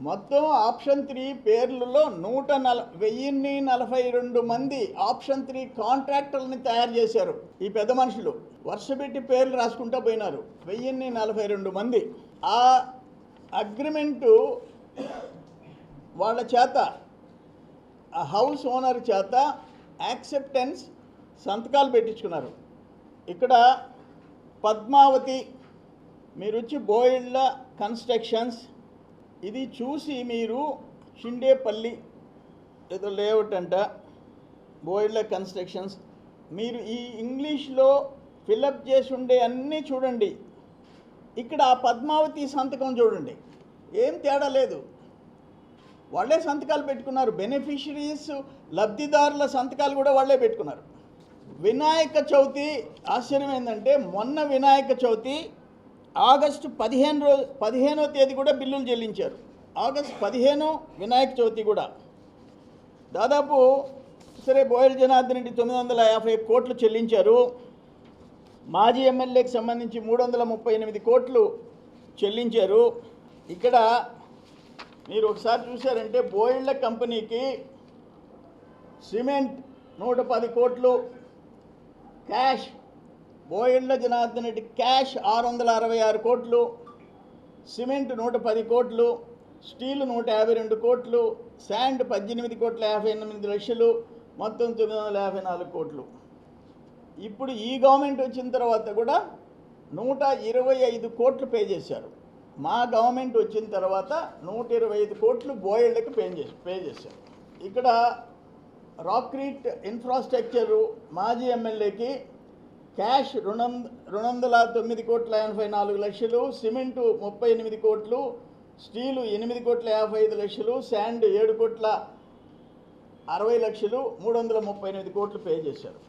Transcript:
మొత్తం option three పేర్లలో నూట నల వెయ్యిన్ని నలభై రెండు మంది ఆప్షన్ త్రీ కాంట్రాక్టర్ని తయారు చేశారు. ఈ పెద్ద మనుషులు వర్షపెట్టి పేర్లు రాసుకుంటూ పోయినారు. వెయ్యిన్ని నలభై రెండు మంది. ఆ అగ్రిమెంటు వాళ్ళ చేత ఆ హౌస్ ఓనర్ చేత యాక్సెప్టెన్స్ సంతకాలు పెట్టించుకున్నారు. ఇక్కడ పద్మావతి మీరు వచ్చి బోయిళ్ళ కన్స్ట్రక్షన్స్ ఇది చూసి మీరు షిండేపల్లి ఏదో లేఅవుట్ అంట బోయిళ్ళ కన్స్ట్రక్షన్స్ మీరు ఈ ఇంగ్లీష్లో ఫిలప్ చేసి ఉండే అన్నీ చూడండి. ఇక్కడ ఆ పద్మావతి సంతకం చూడండి. ఏం తేడా లేదు. వాళ్ళే సంతకాలు పెట్టుకున్నారు. బెనిఫిషరీస్ లబ్ధిదారుల సంతకాలు కూడా వాళ్ళే పెట్టుకున్నారు. వినాయక చవితి ఆశ్చర్యం ఏంటంటే మొన్న వినాయక చవితి ఆగస్టు పదిహేను రోజు పదిహేనో తేదీ కూడా బిల్లులు చెల్లించారు. ఆగస్టు పదిహేను వినాయక చవితి కూడా. దాదాపు సరే బోయల్ జనార్దన్ రెడ్డి తొమ్మిది వందల యాభై కోట్లు చెల్లించారు. మాజీ ఎమ్మెల్యేకి సంబంధించి మూడు వందల ముప్పై ఎనిమిది కోట్లు చెల్లించారు. ఇక్కడ మీరు ఒకసారి చూశారంటే బోయిళ్ళ కంపెనీకి సిమెంట్ నూట పది కోట్లు క్యాష్ బోయిళ్ళ జనార్దన్ రెడ్డి క్యాష్ ఆరు వందల అరవై ఆరు కోట్లు సిమెంట్ నూట పది కోట్లు స్టీల్ నూట యాభై రెండు కోట్లు శాండ్ పద్దెనిమిది కోట్ల యాభై ఎనిమిది లక్షలు మొత్తం తొమ్మిది వందల యాభై నాలుగు కోట్లు. ఇప్పుడు ఈ గవర్నమెంట్ వచ్చిన తర్వాత కూడా నూట ఇరవై ఐదు కోట్లు పే చేశారు. మా గవర్నమెంట్ వచ్చిన తర్వాత నూట ఇరవై ఐదు కోట్లు బోయళ్ళకి పే చేసి పే చేశారు. ఇక్కడ రాక్రీట్ ఇన్ఫ్రాస్ట్రక్చరు మాజీ ఎమ్మెల్యేకి క్యాష్ రెండు రెండు వందల తొమ్మిది కోట్ల ఎనభై నాలుగు లక్షలు సిమెంటు ముప్పై ఎనిమిది కోట్లు స్టీలు ఎనిమిది కోట్ల యాభై ఐదు లక్షలు శాండ్ ఏడు కోట్ల అరవై లక్షలు మూడు వందల ముప్పై ఎనిమిది కోట్లు పే చేశారు.